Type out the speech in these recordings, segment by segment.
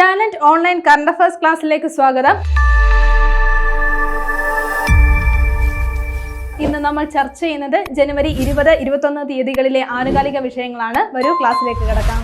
Talent online current affairs ക്ലാസ്സിലേക്ക് സ്വാഗതം. ഇന്ന് നമ്മൾ ചർച്ച ചെയ്യുന്നത് ജനുവരി ഇരുപത് ഇരുപത്തൊന്ന് തീയതികളിലെ ആനുകാലിക വിഷയങ്ങളാണ്. വരൂ ക്ലാസ്സിലേക്ക് കിടക്കാം.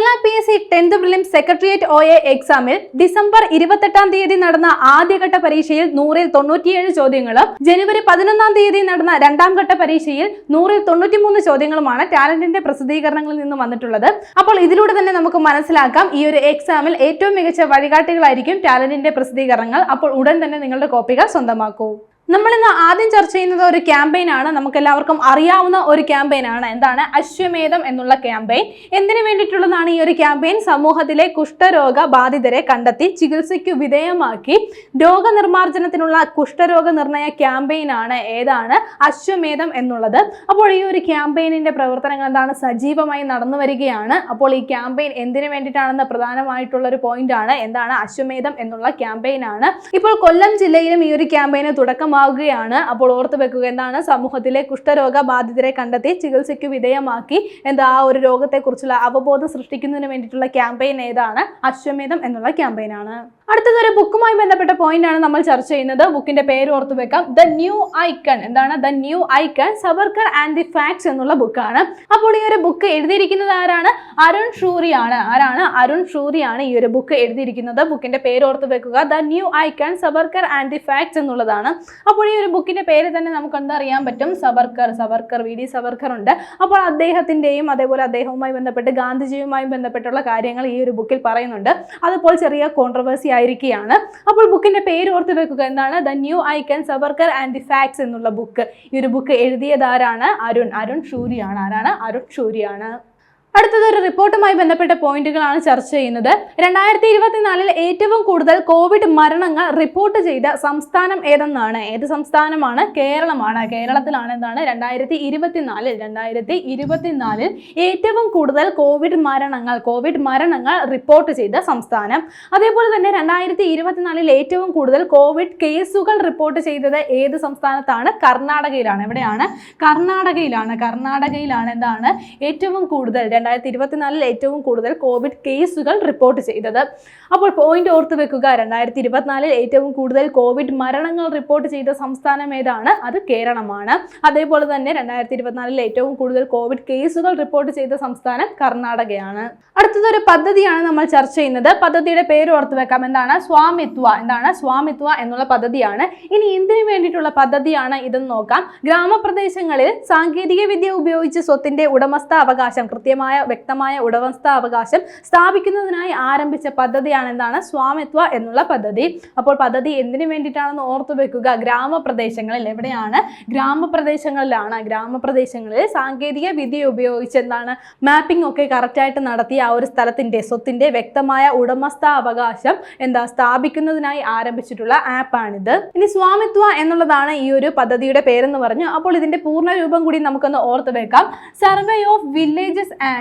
Kerala P S C tenth prelim secretariat O A എക്സാമിൽ ഡിസംബർ ഇരുപത്തെട്ടാം തീയതി നടന്ന ആദ്യഘട്ട പരീക്ഷയിൽ നൂറിൽ തൊണ്ണൂറ്റിയേഴ് ചോദ്യങ്ങളും ജനുവരി പതിനൊന്നാം തീയതി നടന്ന രണ്ടാം ഘട്ട പരീക്ഷയിൽ നൂറിൽ തൊണ്ണൂറ്റിമൂന്ന് ചോദ്യങ്ങളുമാണ് ടാലന്റിന്റെ പ്രസിദ്ധീകരണങ്ങളിൽ നിന്ന് വന്നിട്ടുള്ളത്. അപ്പോൾ ഇതിലൂടെ തന്നെ നമുക്ക് മനസ്സിലാക്കാം ഈ ഒരു എക്സാമിൽ ഏറ്റവും മികച്ച വഴികാട്ടികളായിരിക്കും ടാലന്റിന്റെ പ്രസിദ്ധീകരണങ്ങൾ. അപ്പോൾ ഉടൻ തന്നെ നിങ്ങളുടെ കോപ്പികൾ സ്വന്തമാക്കൂ. നമ്മൾ ഇന്ന് ആദ്യം ചർച്ച ചെയ്യുന്നത് ഒരു ക്യാമ്പയിൻ ആണ്. നമുക്ക് എല്ലാവർക്കും അറിയാവുന്ന ഒരു ക്യാമ്പയിൻ ആണ്. എന്താണ്? അശ്വമേധം എന്നുള്ള ക്യാമ്പയിൻ എന്തിനു വേണ്ടിയിട്ടുള്ളതാണ് ഈ ഒരു ക്യാമ്പയിൻ സമൂഹത്തിലെ കുഷ്ഠരോഗ ബാധിതരെ കണ്ടെത്തി ചികിത്സയ്ക്ക് വിധേയമാക്കി രോഗനിർമ്മാർജനത്തിനുള്ള കുഷ്ഠരോഗ നിർണയ ക്യാമ്പയിൻ ആണ്. ഏതാണ്? അശ്വമേധം എന്നുള്ളത്. അപ്പോൾ ഈ ഒരു ക്യാമ്പയിനിന്റെ പ്രവർത്തനങ്ങൾ എന്താണ്? സജീവമായി നടന്നു വരികയാണ്. അപ്പോൾ ഈ ക്യാമ്പയിൻ എന്തിനു വേണ്ടിയിട്ടാണെന്ന് പ്രധാനമായിട്ടുള്ള ഒരു പോയിന്റ് ആണ്. എന്താണ്? അശ്വമേധം എന്നുള്ള ക്യാമ്പയിൻ ആണ്. ഇപ്പോൾ കൊല്ലം ജില്ലയിലും ഈ ഒരു ക്യാമ്പയിന് തുടക്കമാകുകയാണ് അപ്പോൾ ഓർത്തു വെക്കുക എന്താണ് സമൂഹത്തിലെ കുഷ്ഠരോഗ ബാധിതരെ കണ്ടെത്തി ചികിത്സയ്ക്ക് വിധേയമാക്കി. എന്താ ആ ഒരു രോഗത്തെക്കുറിച്ചുള്ള അവബോധം സൃഷ്ടിക്കുന്നതിന് വേണ്ടിയിട്ടുള്ള ക്യാമ്പയിൻ ഏതാണ്? അശ്വമേധം എന്നുള്ള ക്യാമ്പയിൻ ആണ് അടുത്തത് ഒരു ബുക്കുമായി ബന്ധപ്പെട്ട പോയിന്റ് ആണ് നമ്മൾ ചർച്ച ചെയ്യുന്നത്. ബുക്കിന്റെ പേര് ഓർത്ത് വെക്കാം. ദ ന്യൂ ഐക്കൺ എന്താണ്? The new icon Savarkar and the facts എന്നുള്ള ബുക്കാണ്. അപ്പോൾ ഈ ഒരു ബുക്ക് എഴുതിയിരിക്കുന്നത് ആരാണ്? അരുൺ ഷൂറിയാണ് ആരാണ്? അരുൺ ഷൂറിയാണ് ഈ ഒരു ബുക്ക് എഴുതിയിരിക്കുന്നത്. ബുക്കിന്റെ പേര് ഓർത്ത് വെക്കുക. The new icon Savarkar and the facts എന്നുള്ളതാണ്. അപ്പോൾ ഈ ഒരു ബുക്കിന്റെ പേര് തന്നെ നമുക്ക് എന്താ അറിയാൻ പറ്റും? സവർക്കർ സവർക്കർ വി ഡി സവർക്കർ ഉണ്ട്. അപ്പോൾ അദ്ദേഹത്തിന്റെയും അതേപോലെ അദ്ദേഹവുമായി ബന്ധപ്പെട്ട് ഗാന്ധിജിയുമായി ബന്ധപ്പെട്ടുള്ള കാര്യങ്ങൾ ഈ ഒരു ബുക്കിൽ പറയുന്നുണ്ട്. അതുപോലെ ചെറിയ കോൺട്രവേഴ്സി ആയിരിക്കുകയാണ്. അപ്പോൾ ബുക്കിന്റെ പേര് ഓർത്ത് വെക്കുക എന്താണ് the new icon Savarkar and the facts എന്നുള്ള ബുക്ക്. ഈ ഒരു ബുക്ക് എഴുതിയത് ആരാണ്? അരുൺ. അരുൺ ഷൂരിയാണ്. ആരാണ്? അരുൺ ഷൂരിയാണ്. അടുത്തത് ഒരു റിപ്പോർട്ടുമായി ബന്ധപ്പെട്ട പോയിന്റുകളാണ് ചർച്ച ചെയ്യുന്നത്. രണ്ടായിരത്തി ഇരുപത്തിനാലിൽ ഏറ്റവും കൂടുതൽ കോവിഡ് മരണങ്ങൾ റിപ്പോർട്ട് ചെയ്ത സംസ്ഥാനം ഏതെന്നാണ്? ഏത് സംസ്ഥാനമാണ്? കേരളമാണ്. കേരളത്തിലാണ് എന്താണ്? രണ്ടായിരത്തി ഇരുപത്തിനാലിൽ രണ്ടായിരത്തി ഇരുപത്തിനാലിൽ ഏറ്റവും കൂടുതൽ കോവിഡ് മരണങ്ങൾ കോവിഡ് മരണങ്ങൾ റിപ്പോർട്ട് ചെയ്ത സംസ്ഥാനം. അതേപോലെ തന്നെ രണ്ടായിരത്തി ഇരുപത്തിനാലിൽ ഏറ്റവും കൂടുതൽ കോവിഡ് കേസുകൾ റിപ്പോർട്ട് ചെയ്തത് ഏത് സംസ്ഥാനത്താണ്? കർണാടകയിലാണ്. എവിടെയാണ്? കർണാടകയിലാണ്. കർണാടകയിലാണ് എന്താണ്? ഏറ്റവും കൂടുതൽ രണ്ടായിരത്തി ഇരുപത്തിനാലിൽ ഏറ്റവും കൂടുതൽ കോവിഡ് കേസുകൾ റിപ്പോർട്ട് ചെയ്തത്. അപ്പോൾ പോയിന്റ് ഓർത്ത് വെക്കുക രണ്ടായിരത്തി ഇരുപത്തിനാലിൽ ഏറ്റവും കൂടുതൽ കോവിഡ് മരണങ്ങൾ റിപ്പോർട്ട് ചെയ്ത സംസ്ഥാനം ഏതാണ്? അത് കേരളമാണ്. അതേപോലെ തന്നെ രണ്ടായിരത്തി ഇരുപത്തിനാലിൽ ഏറ്റവും കൂടുതൽ കോവിഡ് കേസുകൾ റിപ്പോർട്ട് ചെയ്ത സംസ്ഥാനം കർണാടകയാണ്. അടുത്തതൊരു പദ്ധതിയാണ് നമ്മൾ ചർച്ച ചെയ്യുന്നത്. പദ്ധതിയുടെ പേര് ഓർത്ത് വെക്കാം. എന്താണ്? സ്വാമിത്വ. എന്താണ്? സ്വാമിത്വ എന്നുള്ള പദ്ധതിയാണ്. ഇനി എന്തിനു വേണ്ടിയിട്ടുള്ള പദ്ധതിയാണ് ഇതെന്ന് നോക്കാം. ഗ്രാമപ്രദേശങ്ങളിൽ സാങ്കേതിക വിദ്യ ഉപയോഗിച്ച് സ്വത്തിന്റെ ഉടമസ്ഥ അവകാശം കൃത്യമായ വ്യക്തമായ ഉടമസ്ഥ അവകാശം സ്ഥാപിക്കുന്നതിനായി ആരംഭിച്ച പദ്ധതിയാണ് എന്താണ് സ്വാമിത്വ എന്നുള്ള പദ്ധതി. അപ്പോൾ പദ്ധതി എന്തിനു വേണ്ടിയിട്ടാണെന്ന് ഓർത്തു വെക്കുക. ഗ്രാമപ്രദേശങ്ങളിൽ എവിടെയാണ്? ഗ്രാമപ്രദേശങ്ങളിലാണ്. ഗ്രാമപ്രദേശങ്ങളിൽ സാങ്കേതിക വിദ്യ ഉപയോഗിച്ച് എന്താണ് മാപ്പിംഗ് ഒക്കെ കറക്റ്റായിട്ട് നടത്തി ആ ഒരു സ്ഥലത്തിന്റെ സ്വത്തിന്റെ വ്യക്തമായ ഉടമസ്ഥാവകാശം എന്താ സ്ഥാപിക്കുന്നതിനായി ആരംഭിച്ചിട്ടുള്ള ആപ്പാണിത്. ഇനി സ്വാമിത്വ എന്നുള്ളതാണ് ഈ ഒരു പദ്ധതിയുടെ പേരെന്ന് പറഞ്ഞു. അപ്പോൾ ഇതിന്റെ പൂർണ രൂപം കൂടി നമുക്കൊന്ന് ഓർത്ത് വെക്കാം. Survey of villages and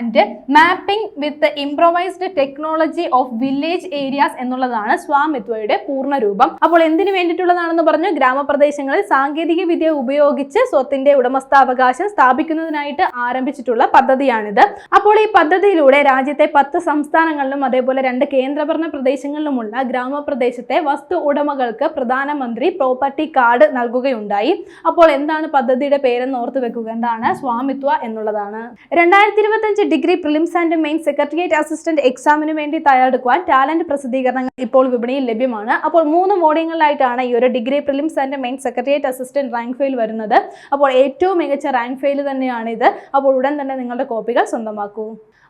mapping with improvised technology of village areas എന്നുള്ളതാണ് സ്വാമിത്വയുടെ പൂർണ രൂപം അപ്പോൾ എന്തിനു വേണ്ടിയിട്ടുള്ളതാണെന്ന് പറഞ്ഞു. ഗ്രാമപ്രദേശങ്ങളിൽ സാങ്കേതിക വിദ്യ ഉപയോഗിച്ച് സ്വത്തിന്റെ ഉടമസ്ഥാവകാശം സ്ഥാപിക്കുന്നതിനായിട്ട് ആരംഭിച്ചിട്ടുള്ള പദ്ധതിയാണിത്. അപ്പോൾ ഈ പദ്ധതിയിലൂടെ രാജ്യത്തെ പത്ത് സംസ്ഥാനങ്ങളിലും അതേപോലെ രണ്ട് കേന്ദ്രഭരണ പ്രദേശങ്ങളിലുമുള്ള ഗ്രാമപ്രദേശത്തെ വസ്തു ഉടമകൾക്ക് പ്രധാനമന്ത്രി പ്രോപ്പർട്ടി കാർഡ് നൽകുകയുണ്ടായി. അപ്പോൾ എന്താണ് പദ്ധതിയുടെ പേരെന്ന് ഓർത്ത് വെക്കുക. എന്താണ്? സ്വാമിത്വ എന്നുള്ളതാണ്. രണ്ടായിരത്തി ഇരുപത്തഞ്ച് degree prelims and main secretariat assistant എക്സാമിന് വേണ്ടി തയ്യാറെടുക്കുവാൻ ടാലന്റ് പ്രസിദ്ധീകരണങ്ങൾ ഇപ്പോൾ വിപണിയിൽ ലഭ്യമാണ്. അപ്പോൾ മൂന്ന് മോഡ്യങ്ങളിലായിട്ടാണ് ഈ ഒരു degree prelims and main secretariat assistant rank fail വരുന്നത്. അപ്പോൾ ഏറ്റവും മികച്ച റാങ്ക് ഫെയിൽ തന്നെയാണ് ഇത് അപ്പോൾ ഉടൻ തന്നെ നിങ്ങളുടെ കോപ്പികൾ സ്വന്തമാക്കൂ.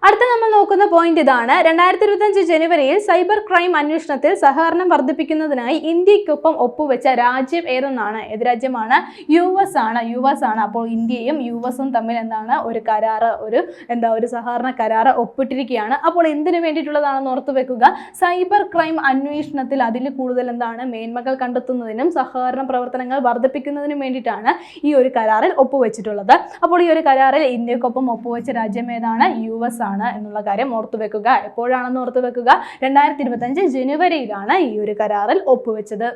അടുത്ത നമ്മൾ നോക്കുന്ന പോയിന്റ് ഇതാണ്. രണ്ടായിരത്തി ഇരുപത്തഞ്ച് ജനുവരിയിൽ സൈബർ ക്രൈം അന്വേഷണത്തിൽ സഹകരണം വർദ്ധിപ്പിക്കുന്നതിനായി ഇന്ത്യക്കൊപ്പം ഒപ്പുവെച്ച രാജ്യം ഏതെന്നാണ്? ഏത് രാജ്യമാണ്? യു എസ് ആണ്. യു എസ് ആണ്. അപ്പോൾ ഇന്ത്യയും യു എസും തമ്മിൽ എന്താണ് ഒരു കരാറ് ഒരു എന്താ ഒരു സഹകരണ കരാർ ഒപ്പിട്ടിരിക്കുകയാണ്. അപ്പോൾ എന്തിനു വേണ്ടിയിട്ടുള്ളതാണെന്ന് ഓർത്തു വെക്കുക. സൈബർ ക്രൈം അന്വേഷണത്തിൽ അതിൽ കൂടുതൽ എന്താണ് മേന്മകൾ കണ്ടെത്തുന്നതിനും സഹകരണ പ്രവർത്തനങ്ങൾ വർദ്ധിപ്പിക്കുന്നതിനും വേണ്ടിയിട്ടാണ് ഈ ഒരു കരാറിൽ ഒപ്പുവെച്ചിട്ടുള്ളത്. അപ്പോൾ ഈ ഒരു കരാറിൽ ഇന്ത്യക്കൊപ്പം ഒപ്പുവെച്ച രാജ്യം ഏതാണ്? യു എസ് ആണ് എന്നുള്ള കാര്യം ഓർത്തു വെക്കുക. എപ്പോഴാണെന്ന് ഓർത്തു വെക്കുക? രണ്ടായിരത്തി ഇരുപത്തഞ്ച് ജനുവരിയിലാണ് ഈ ഒരു കരാറിൽ ഒപ്പുവെച്ചത്.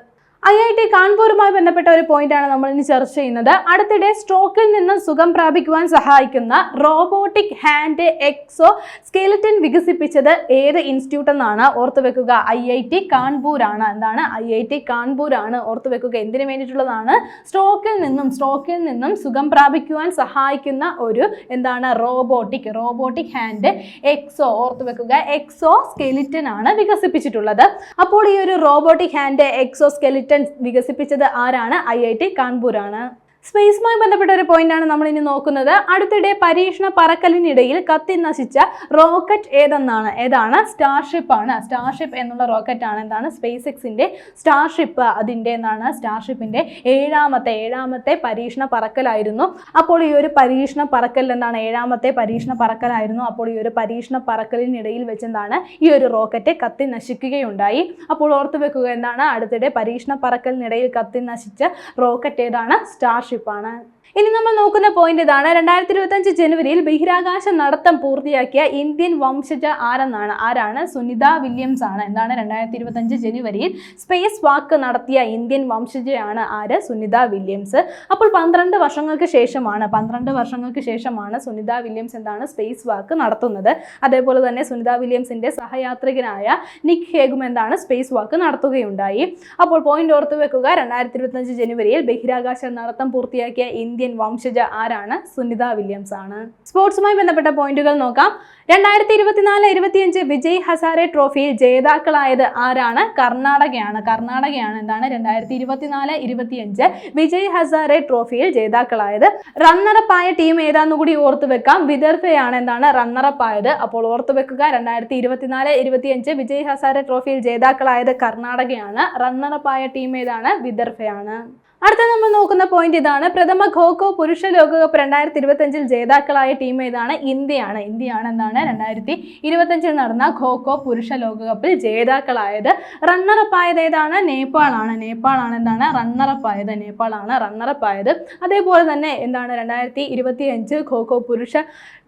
ഐ ഐ ടി കാൺപൂരുമായി ബന്ധപ്പെട്ട ഒരു പോയിന്റാണ് നമ്മൾ ഇനി ചർച്ച ചെയ്യുന്നത്. അടുത്തിടെ സ്ട്രോക്കിൽ നിന്ന് സുഖം പ്രാപിക്കുവാൻ സഹായിക്കുന്ന റോബോട്ടിക് ഹാൻഡ് എക്സോ സ്കെലിറ്റൻ വികസിപ്പിച്ചത് ഏത് ഇൻസ്റ്റിറ്റ്യൂട്ട് എന്നാണ് ഓർത്തു വെക്കുക. ഐ ഐ ടി കാൺപൂർ ആണ് എന്താണ്? ഐ ഐ ടി കാൺപൂർ ആണ് ഓർത്തു വെക്കുക. എന്തിനു വേണ്ടിയിട്ടുള്ളതാണ്? സ്ട്രോക്കിൽ നിന്നും സ്ട്രോക്കിൽ നിന്നും സുഖം പ്രാപിക്കുവാൻ സഹായിക്കുന്ന ഒരു എന്താണ്? റോബോട്ടിക് റോബോട്ടിക് ഹാൻഡ് എക്സോ ഓർത്തു വെക്കുക. എക്സോ സ്കെലിറ്റൻ ആണ് വികസിപ്പിച്ചിട്ടുള്ളത്. അപ്പോൾ ഈ ഒരു റോബോട്ടിക് ഹാൻഡ് എക്സോ സ്കെലിറ്റൻ വികസിപ്പിച്ചത് ആരാണ്? ഐ ഐ ടി കാൺപൂരാണ്. സ്പേസുമായി ബന്ധപ്പെട്ട ഒരു പോയിന്റാണ് നമ്മൾ ഇനി നോക്കുന്നത്. അടുത്തിടെ പരീക്ഷണ പറക്കലിനിടയിൽ കത്തി നശിച്ച റോക്കറ്റ് ഏതെന്നാണ്? ഏതാണ്? സ്റ്റാർഷിപ്പ് ആണ്. സ്റ്റാർഷിപ്പ് എന്നുള്ള റോക്കറ്റ് ആണ് എന്താണ്? സ്പേസ് എക്സിന്റെ സ്റ്റാർഷിപ്പ് അതിന്റെ എന്താണ്? സ്റ്റാർഷിപ്പിന്റെ ഏഴാമത്തെ ഏഴാമത്തെ പരീക്ഷണ പറക്കലായിരുന്നു. അപ്പോൾ ഈ ഒരു പരീക്ഷണ പറക്കൽ എന്താണ്? ഏഴാമത്തെ പരീക്ഷണ പറക്കലായിരുന്നു. അപ്പോൾ ഈ ഒരു പരീക്ഷണ പറക്കലിനിടയിൽ വെച്ചെന്താണ്? ഈ ഒരു റോക്കറ്റ് കത്തി നശിക്കുകയുണ്ടായി. അപ്പോൾ ഓർത്തു വെക്കുക എന്താണ്? അടുത്തിടെ പരീക്ഷണ പറക്കലിനിടയിൽ കത്തി നശിച്ച റോക്കറ്റ് ഏതാണ്? സ്റ്റാർഷിപ്പ് ആണ് ഇനി നമ്മൾ നോക്കുന്ന പോയിന്റ് ഇതാണ്. രണ്ടായിരത്തി ഇരുപത്തഞ്ച് ജനുവരിയിൽ ബഹിരാകാശ നടത്തം പൂർത്തിയാക്കിയ ഇന്ത്യൻ വംശജ ആരെന്നാണ്? ആരാണ്? സുനിത വില്യംസ് ആണ്. എന്താണ് രണ്ടായിരത്തി ഇരുപത്തഞ്ച് ജനുവരിയിൽ സ്പേസ് വാക്ക് നടത്തിയ ഇന്ത്യൻ വംശജയാണ് ആര്? സുനിത വില്യംസ്. അപ്പോൾ പന്ത്രണ്ട് വർഷങ്ങൾക്ക് ശേഷമാണ് പന്ത്രണ്ട് വർഷങ്ങൾക്ക് ശേഷമാണ് സുനിത വില്യംസ് എന്താണ് സ്പേസ് വാക്ക് നടത്തുന്നത്. അതേപോലെ തന്നെ സുനിത വില്യംസിന്റെ സഹയാത്രികനായ നിക് ഹേഗും എന്താണ് സ്പേസ് വാക്ക് നടത്തുകയുണ്ടായി. അപ്പോൾ പോയിന്റ് ഓർത്തു വെക്കുക രണ്ടായിരത്തി ഇരുപത്തഞ്ച് ജനുവരിയിൽ ബഹിരാകാശ നടത്തം പൂർത്തിയാക്കിയ ഇന്ത്യൻ വംശജ ആരാണ്? സുനിത വില്യംസ് ആണ്. സ്പോർട്സുമായി ബന്ധപ്പെട്ട പോയിന്റുകൾ നോക്കാം. രണ്ടായിരത്തി ഇരുപത്തിനാല് ഇരുപത്തിയഞ്ച് വിജയ് ഹസാരെ ട്രോഫിയിൽ ജേതാക്കളായത് ആരാണ്? കർണാടകയാണ്. കർണാടകയാണ് എന്താണ്? രണ്ടായിരത്തി ഇരുപത്തിനാല് ഇരുപത്തിയഞ്ച് വിജയ് ഹസാരെ ട്രോഫിയിൽ ജേതാക്കളായത്. റണ്ണറപ്പ് ആയ ടീം ഏതാന്ന് കൂടി ഓർത്തു വെക്കാം. വിദർഭയാണ് എന്താണ്? റണ്ണറപ്പ് ആയത് അപ്പോൾ ഓർത്തു വെക്കുക രണ്ടായിരത്തി ഇരുപത്തിനാല് ഇരുപത്തിയഞ്ച് വിജയ് ഹസാരെ ട്രോഫിയിൽ ജേതാക്കളായത് കർണാടകയാണ്. റണ്ണറപ്പ് ആയ ടീം ഏതാണ്? വിദർഭയാണ്. അടുത്ത നമ്മൾ നോക്കുന്ന പോയിന്റ് ഇതാണ്. പ്രഥമ ഖോഖോ പുരുഷ ലോകകപ്പ് രണ്ടായിരത്തി ഇരുപത്തഞ്ചിൽ ജേതാക്കളായ ടീം ഏതാണ്? ഇന്ത്യയാണ്. ഇന്ത്യയാണ് എന്താണ് രണ്ടായിരത്തി ഇരുപത്തഞ്ചിൽ നടന്ന ഖോഖോ പുരുഷ ലോകകപ്പിൽ ജേതാക്കളായത്. റണ്ണറപ്പ് ആയത് ഏതാണ്? നേപ്പാളാണ്. നേപ്പാളാണ് എന്താണ്? റണ്ണറപ്പ് ആയത്. നേപ്പാളാണ് റണ്ണറപ്പ് ആയത്. അതേപോലെ തന്നെ എന്താണ്? രണ്ടായിരത്തി ഇരുപത്തി അഞ്ച് ഖോഖോ പുരുഷ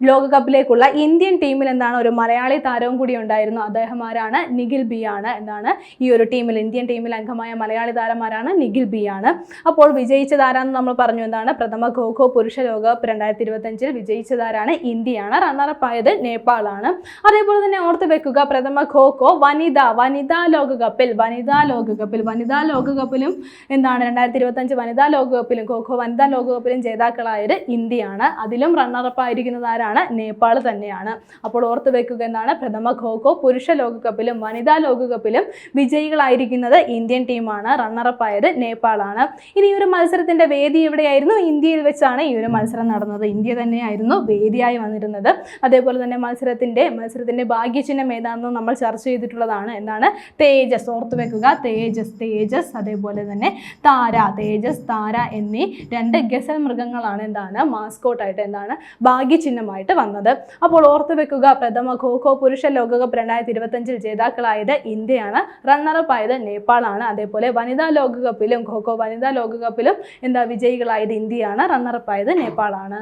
ലോകകപ്പിലേക്കുള്ള ഇന്ത്യൻ ടീമിൽ എന്താണ്? ഒരു മലയാളി താരവും കൂടി ഉണ്ടായിരുന്നു. അദ്ദേഹം ആരാണ്? നിഖിൽ ബി ആണ് എന്താണ്? ഈ ഒരു ടീമിൽ ഇന്ത്യൻ ടീമിൽ അംഗമായ മലയാളി താരമാരാണ് നിഖിൽ ബി ആണ് അപ്പോൾ വിജയിച്ചതാരാന്ന് നമ്മൾ പറഞ്ഞു. എന്താണ്? പ്രഥമ ഖോഖോ പുരുഷ ലോകകപ്പ് രണ്ടായിരത്തി ഇരുപത്തഞ്ചിൽ വിജയിച്ചതാരാണ്? ഇന്ത്യയാണ്. റണ്ണറപ്പ് ആയത് നേപ്പാളാണ്. അതേപോലെ തന്നെ ഓർത്ത് വെക്കുക പ്രഥമ ഖോഖോ വനിത വനിതാ ലോകകപ്പിൽ വനിതാ ലോകകപ്പിൽ വനിതാ ലോകകപ്പിലും എന്താണ്? രണ്ടായിരത്തി ഇരുപത്തഞ്ച് വനിതാ ലോകകപ്പിലും ഖോഖോ വനിതാ ലോകകപ്പിലും ജേതാക്കളായത് ഇന്ത്യയാണ്. അതിലും റണ്ണറപ്പ് ആയിരിക്കുന്നത് ആരാണ്? നേപ്പാൾ തന്നെയാണ്. അപ്പോൾ ഓർത്ത് വെക്കുക എന്താണ്? പ്രഥമ ഖോഖോ പുരുഷ ലോകകപ്പിലും വനിതാ ലോകകപ്പിലും വിജയികളായിരിക്കുന്നത് ഇന്ത്യൻ ടീമാണ്. റണ്ണറപ്പ് ആയത് നേപ്പാളാണ്. ഇനി ഈ ഒരു മത്സരത്തിന്റെ വേദി എവിടെയായിരുന്നു? ഇന്ത്യയിൽ വെച്ചാണ് ഈ ഒരു മത്സരം നടന്നത്. ഇന്ത്യ തന്നെയായിരുന്നു വേദിയായി വന്നിരുന്നത്. അതേപോലെ തന്നെ മത്സരത്തിന്റെ മത്സരത്തിന്റെ ഭാഗ്യചിഹ്നം ഏതാണെന്ന് നമ്മൾ ചർച്ച ചെയ്തിട്ടുള്ളതാണ്. എന്താണ്? തേജസ് ഓർത്തു വെക്കുക. തേജസ് തേജസ്. അതേപോലെ തന്നെ താര തേജസ് താര എന്നീ രണ്ട് ഗസൽ മൃഗങ്ങളാണ് എന്താണ്? മാസ്കോട്ടായിട്ട് എന്താണ്? ഭാഗ്യചിഹ്നമായിട്ട് വന്നത്. അപ്പോൾ ഓർത്തു വെക്കുക. പ്രഥമ ഖോഖോ പുരുഷ ലോകകപ്പ് രണ്ടായിരത്തി ഇരുപത്തഞ്ചിൽ ജേതാക്കളായത് ഇന്ത്യയാണ്. റണ്ണറപ്പ് ആയത് നേപ്പാളാണ്. അതേപോലെ വനിതാ ലോകകപ്പിലും ഖോഖോ വനിതാ ലോകകപ്പിലും എന്താ വിജയികളായത് ഇന്ത്യയാണ് റണ്ണറപ്പായത് നേപ്പാളാണ്.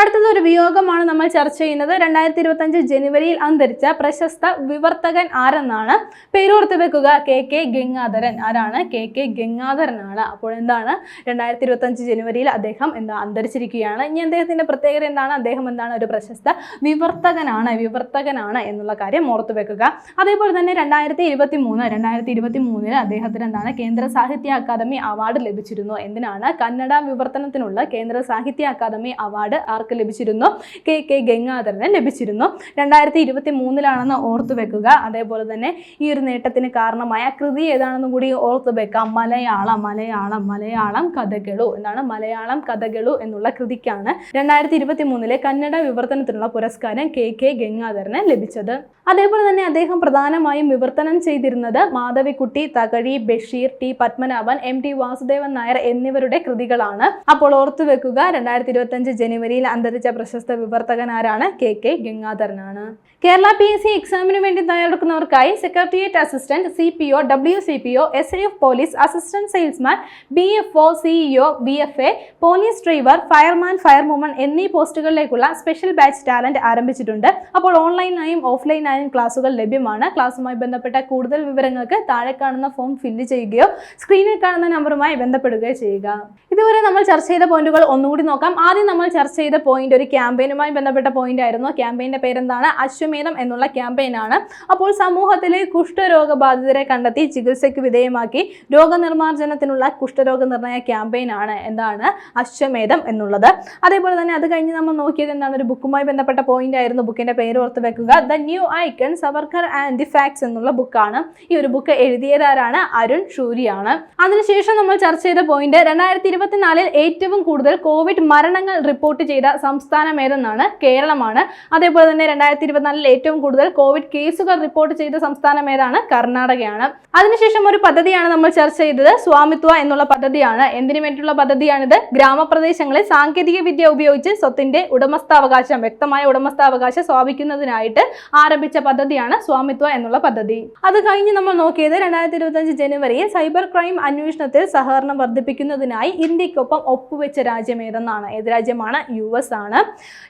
അടുത്തത് ഒരു വിയോഗമാണ് നമ്മൾ ചർച്ച ചെയ്യുന്നത്. രണ്ടായിരത്തി ഇരുപത്തഞ്ച് ജനുവരിയിൽ അന്തരിച്ച പ്രശസ്ത വിവർത്തകൻ ആരെന്നാണ്? പേരോർത്ത് വെക്കുക കെ കെ ഗംഗാധരൻ. ആരാണ്? കെ കെ ഗംഗാധരനാണ്. അപ്പോൾ എന്താണ്? രണ്ടായിരത്തി ഇരുപത്തഞ്ച് ജനുവരിയിൽ അദ്ദേഹം എന്താ അന്തരിച്ചിരിക്കുകയാണ്. ഇനി അദ്ദേഹത്തിന്റെ പ്രത്യേകത എന്താണ്? അദ്ദേഹം എന്താണ് ഒരു പ്രശസ്ത വിവർത്തകനാണ് വിവർത്തകനാണ് എന്നുള്ള കാര്യം ഓർത്തു വെക്കുക. അതേപോലെ തന്നെ രണ്ടായിരത്തി ഇരുപത്തി മൂന്ന് രണ്ടായിരത്തി ഇരുപത്തി മൂന്നിന് അദ്ദേഹത്തിന് എന്താണ്? കേന്ദ്ര സാഹിത്യ അക്കാദമി അവാർഡ് ലഭിച്ചിരുന്നു. എന്തിനാണ്? കന്നഡ വിവർത്തനത്തിനുള്ള കേന്ദ്ര സാഹിത്യ അക്കാദമി അവാർഡ് ആർക്ക് ലഭിച്ചിരുന്നു. കെ കെ ഗംഗാധരന് ലഭിച്ചിരുന്നു. രണ്ടായിരത്തി ഇരുപത്തി മൂന്നിലാണെന്ന് ഓർത്തു വെക്കുക. അതേപോലെ തന്നെ ഈ ഒരു നേട്ടത്തിന് കാരണമായ കൃതി ഏതാണെന്നും കൂടി ഓർത്തു വെക്കാം. മലയാളം മലയാളം മലയാളം കഥകളു എന്താണ് മലയാളം കഥകളു എന്നുള്ള കൃതിക്കാണ് രണ്ടായിരത്തി ഇരുപത്തി മൂന്നിലെ കന്നഡ വിവർത്തനത്തിനുള്ള പുരസ്കാരം കെ കെ ഗംഗാധരന് ലഭിച്ചത്. അതേപോലെ തന്നെ അദ്ദേഹം പ്രധാനമായും വിവർത്തനം ചെയ്തിരുന്നത് Madhavikutty Thakazhi Basheer T Padmanabhan M T Vasudevan Nair എന്നിവരുടെ കൃതികളാണ്. അപ്പോൾ ഓർത്തു വെക്കുക രണ്ടായിരത്തി ഇരുപത്തി അഞ്ച് ജനുവരിയിൽ അന്തരിച്ച പ്രശസ്ത വിവർത്തകൻ ആരാണ്? കെ കെ ഗംഗാധരനാണ്. കേരള പി എസ് സി എക്സാമിന് വേണ്ടി തയ്യാറെടുക്കുന്നവർക്കായി secretariat assistant C P O W C P O S F police assistant salesman B F O CEO B F A police driver fireman firewoman എന്നീ പോസ്റ്റുകളിലേക്കുള്ള സ്പെഷ്യൽ ബാച്ച് ടാലന്റ് ആരംഭിച്ചിട്ടുണ്ട്. അപ്പോൾ ഓൺലൈനായും ഓഫ്ലൈനായും ക്ലാസുകൾ ലഭ്യമാണ്. ക്ലാസുമായി ബന്ധപ്പെട്ട കൂടുതൽ വിവരങ്ങൾക്ക് താഴെ കാണുന്ന ഫോം ഫില്ല് ചെയ്യുകയോ സ്ക്രീനിൽ കാണുന്ന നമ്പറുമായി ബന്ധപ്പെടുകയോ ചെയ്യുക. ഇതുവരെ നമ്മൾ ചർച്ച ചെയ്ത പോയിന്റുകൾ ഒന്നുകൂടി നോക്കാം. ആദ്യം നമ്മൾ ചർച്ച ചെയ്ത പോയിന്റ് ഒരു ക്യാമ്പയിനുമായി ബന്ധപ്പെട്ട പോയിന്റ് ആയിരുന്നു. ക്യാമ്പയിന്റെ പേരെന്താണ്? അശ്വമേധം എന്നുള്ള ക്യാമ്പയിൻ ആണ്. അപ്പോൾ സമൂഹത്തിലെ കുഷ്ഠരോഗബാധിതരെ കണ്ടെത്തി ചികിത്സയ്ക്ക് വിധേയമാക്കി രോഗനിർമ്മാർജനത്തിനുള്ള കുഷ്ഠരോഗ നിർണയ ക്യാമ്പയിൻ ആണ് എന്താണ്? അശ്വമേധം എന്നുള്ളത്. അതേപോലെ തന്നെ അത് കഴിഞ്ഞ് നമ്മൾ നോക്കിയത് എന്താണ്? ഒരു ബുക്കുമായി ബന്ധപ്പെട്ട പോയിന്റ് ആയിരുന്നു. ബുക്കിന്റെ പേര് ഓർത്ത് വെക്കുക. The new icon Savarkar and the facts എന്നുള്ള ബുക്കാണ് ഈ ഒരു ബുക്ക് എഴുതിയതാരാണ്? അരുൺ ഷൂരിയാണ് അതിനുശേഷം നമ്മൾ ചർച്ച ചെയ്ത പോയിന്റ് രണ്ടായിരത്തി ഇരുപത്തിനാലിൽ ഏറ്റവും കൂടുതൽ കോവിഡ് മരണങ്ങൾ റിപ്പോർട്ട് ചെയ്ത സംസ്ഥാനം ഏതെന്നാണ് കേരളമാണ്. അതേപോലെ തന്നെ രണ്ടായിരത്തി ഇരുപത്തിനാലിൽ ഏറ്റവും കൂടുതൽ കോവിഡ് കേസുകൾ റിപ്പോർട്ട് ചെയ്ത സംസ്ഥാനം ഏതാണ് കർണാടകയാണ്. അതിനുശേഷം ഒരു പദ്ധതിയാണ് നമ്മൾ ചർച്ച ചെയ്തത് സ്വാമിത്വ എന്നുള്ള പദ്ധതിയാണ്. എന്തിനു വേണ്ടിയിട്ടുള്ള പദ്ധതിയാണിത്? ഗ്രാമപ്രദേശങ്ങളിൽ സാങ്കേതിക വിദ്യ ഉപയോഗിച്ച് സ്വത്തിന്റെ ഉടമസ്ഥാവകാശം വ്യക്തമായ ഉടമസ്ഥാവകാശം സ്ഥാപിക്കുന്നതിനായിട്ട് ആരംഭിച്ച പദ്ധതിയാണ് സ്വാമിത്വ എന്നുള്ള പദ്ധതി. അത് കഴിഞ്ഞ് നമ്മൾ നോക്കിയത് രണ്ടായിരത്തി ഇരുപത്തഞ്ച് ജനുവരിയിൽ സൈബർ ക്രൈം അന്വേഷണത്തിൽ സഹകരണം വർദ്ധിപ്പിക്കുന്നതിനായി ഇന്ത്യക്കൊപ്പം ഒപ്പുവെച്ച രാജ്യം ഏതെന്നാണ്? ഏത് രാജ്യമാണ്? യു എസ് ആണ്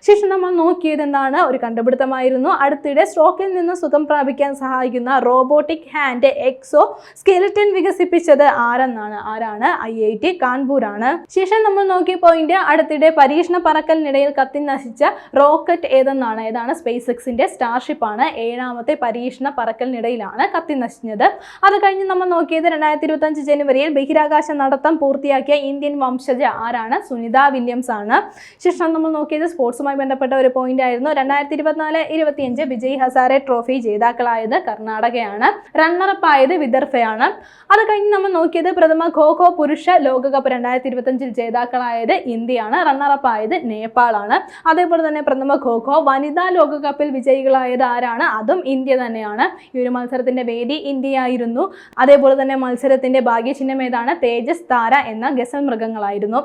ശേഷം നമ്മൾ നോക്കിയത് എന്താണ്? ഒരു കണ്ടുപിടുത്തമായിരുന്നു. അടുത്തിടെ സ്ട്രോക്കിൽ നിന്ന് സുഖം പ്രാപിക്കാൻ സഹായിക്കുന്ന റോബോട്ടിക് ഹാൻഡ് എക്സോ സ്കെലിറ്റൻ വികസിപ്പിച്ചത് ആരെന്നാണ്? ആരാണ്? ഐ ഐ ടി കാൺപൂർ ആണ് ശേഷം നമ്മൾ നോക്കിയ പോയിന്റ് അടുത്തിടെ പരീക്ഷണ പറക്കലിനിടയിൽ കത്തി നശിച്ച റോക്കറ്റ് ഏതെന്നാണ്? ഏതാണ്? സ്പേസ് എക്സിന്റെ സ്റ്റാർഷിപ്പ് ആണ് ഏഴാമത്തെ പരീക്ഷണ പറക്കലിനിടയിലാണ് കത്തി നശിഞ്ഞത് അത് കഴിഞ്ഞ് നമ്മൾ നോക്കിയത് രണ്ടായിരത്തി ഇരുപത്തി അഞ്ച് ജനുവരിയിൽ ബഹിരാകാശ നടത്തം പൂർത്തിയാക്കിയ ഇന്ത്യൻ വംശജ ആരാണ്? സുനിത വില്യംസ് ആണ് ശേഷം നമ്മൾ നോക്കിയത് സ്പോർട്സുമായി ബന്ധപ്പെട്ട ഒരു പോയിന്റ് ആയിരുന്നു. രണ്ടായിരത്തി ഇരുപത്തിനാല് ഇരുപത്തിയഞ്ച് വിജയ് ഹസാരെ ട്രോഫി ജേതാക്കളായത് കർണാടകയാണ്. റണ്ണറപ്പ് ആയത് വിദർഭയാണ്. അത് കഴിഞ്ഞ് നമ്മൾ നോക്കിയത് പ്രഥമ ഖോ ഖോ പുരുഷ ലോകകപ്പ് രണ്ടായിരത്തി ഇരുപത്തഞ്ചിൽ ജേതാക്കളായത് ഇന്ത്യയാണ്. റണ്ണറപ്പ് ആയത് നേപ്പാളാണ്. അതേപോലെ തന്നെ പ്രഥമ ഖോ ഖോ വനിതാ ലോകകപ്പിൽ വിജയികളായത് ആരാണ്? അതും ഇന്ത്യ തന്നെയാണ്. ഈ ഒരു മത്സരത്തിന്റെ വേദി ഇന്ത്യയായിരുന്നു. അതേപോലെ തന്നെ മത്സരത്തിന്റെ ഭാഗ്യചിഹ്നം ഏതാണ്? തേജസ് താര എന്ന ഗസൽ മൃഗങ്ങളായിരുന്നു.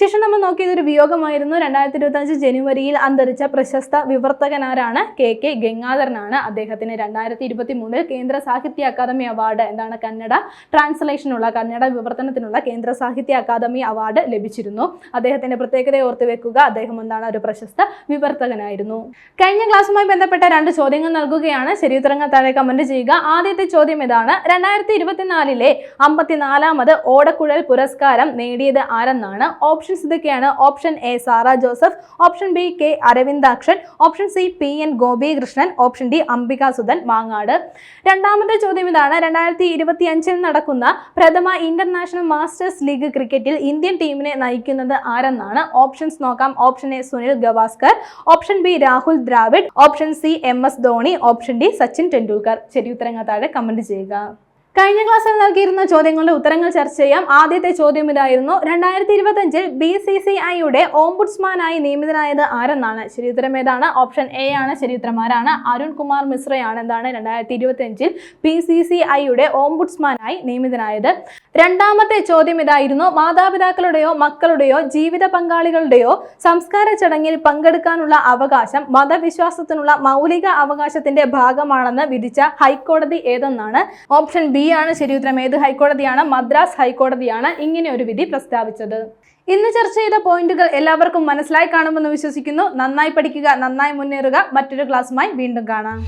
ശേഷം നമ്മൾ നോക്കിയത് ഒരു വിയോഗമായിരുന്നു. രണ്ടായിരത്തി ഇരുപത്തി അഞ്ച് ജനുവരിയിൽ അന്തരിച്ച പ്രശസ്ത വിവർത്തകനാരാണ് കെ കെ ഗംഗാധരനാണ്. അദ്ദേഹത്തിന് രണ്ടായിരത്തി ഇരുപത്തി മൂന്നിൽ കേന്ദ്ര സാഹിത്യ അക്കാദമി അവാർഡ് എന്താണ്? കന്നഡ ട്രാൻസ്ലേഷനുള്ള കന്നഡ വിവർത്തനത്തിനുള്ള കേന്ദ്ര സാഹിത്യ അക്കാദമി അവാർഡ് ലഭിച്ചിരുന്നു. അദ്ദേഹത്തിന്റെ പ്രത്യേകത ഓർത്തുവെക്കുക അദ്ദേഹം എന്താണ്? ഒരു പ്രശസ്ത വിവർത്തകനായിരുന്നു. കഴിഞ്ഞ ക്ലാസ്സുമായി ബന്ധപ്പെട്ട രണ്ട് ചോദ്യങ്ങൾ നൽകുകയാണ്. ശരിയുത്തരങ്ങൾ താഴെ കമന്റ് ചെയ്യുക. ആദ്യത്തെ ചോദ്യം ഇതാണ്. രണ്ടായിരത്തി ഇരുപത്തിനാലിലെ അമ്പത്തിനാലാമത് ഓടക്കുഴൽ പുരസ്കാരം നേടിയത് ആരെന്നാണ്? ഓപ്ഷൻസ് ഇതൊക്കെയാണ്. Option A Sara Joseph option B K Aravindakshan option C P N Gopikrishnan option D Ambikasuthan Mangad. രണ്ടാമത്തെ ചോദ്യം ഇതാണ്. രണ്ടായിരത്തി ഇരുപത്തി അഞ്ചിൽ നടക്കുന്ന പ്രഥമ ഇന്റർനാഷണൽ മാസ്റ്റേഴ്സ് ലീഗ് ക്രിക്കറ്റിൽ ഇന്ത്യൻ ടീമിനെ നയിക്കുന്നത് ആരെന്നാണ്? ഓപ്ഷൻസ് നോക്കാം. Option A Sunil Gavaskar option B Rahul Dravid option C M S Dhoni option D Sachin Tendulkar. ശരി ഉത്തരങ്ങൾ താഴെ കമന്റ് ചെയ്യുക. കഴിഞ്ഞ ക്ലാസ്സിൽ നൽകിയിരുന്ന ചോദ്യങ്ങളുടെ ഉത്തരങ്ങൾ ചർച്ച ചെയ്യാം. ആദ്യത്തെ ചോദ്യം ഇതായിരുന്നു. രണ്ടായിരത്തി ഇരുപത്തഞ്ചിൽ ബി സി സി ഐയുടെ ഓംബുഡ്സ്മാനായി നിയമിതനായത് ആരെന്നാണ്? ശരിയുത്തരം ഏതാണ്? ഓപ്ഷൻ എ ആണ്. ശരിയുത്തരം ആരാണ് അരുൺ കുമാർ മിശ്രയാണ് എന്താണ്? രണ്ടായിരത്തി ഇരുപത്തിയഞ്ചിൽ ബി സി സി ഐയുടെ ഓംബുഡ്സ്മാനായി നിയമിതനായത്. രണ്ടാമത്തെ ചോദ്യം ഇതായിരുന്നു. മാതാപിതാക്കളുടെയോ മക്കളുടെയോ ജീവിത പങ്കാളികളുടെയോ സംസ്കാര ചടങ്ങിൽ പങ്കെടുക്കാനുള്ള അവകാശം മതവിശ്വാസത്തിനുള്ള മൗലിക അവകാശത്തിന്റെ ഭാഗമാണെന്ന് വിധിച്ച ഹൈക്കോടതി ഏതെന്നാണ്? ഓപ്ഷൻ ആണ് ശരിയുത്തരം ഏത് ഹൈക്കോടതിയാണ്? മദ്രാസ് ഹൈക്കോടതിയാണ് ഇങ്ങനെ ഒരു വിധി പ്രസ്താവിച്ചത്. ഇന്ന് ചർച്ച ചെയ്ത പോയിന്റുകൾ എല്ലാവർക്കും മനസ്സിലായി കാണുമെന്ന് വിശ്വസിക്കുന്നു. നന്നായി പഠിക്കുക നന്നായി മുന്നേറുക. മറ്റൊരു ക്ലാസ്സുമായി വീണ്ടും കാണാം.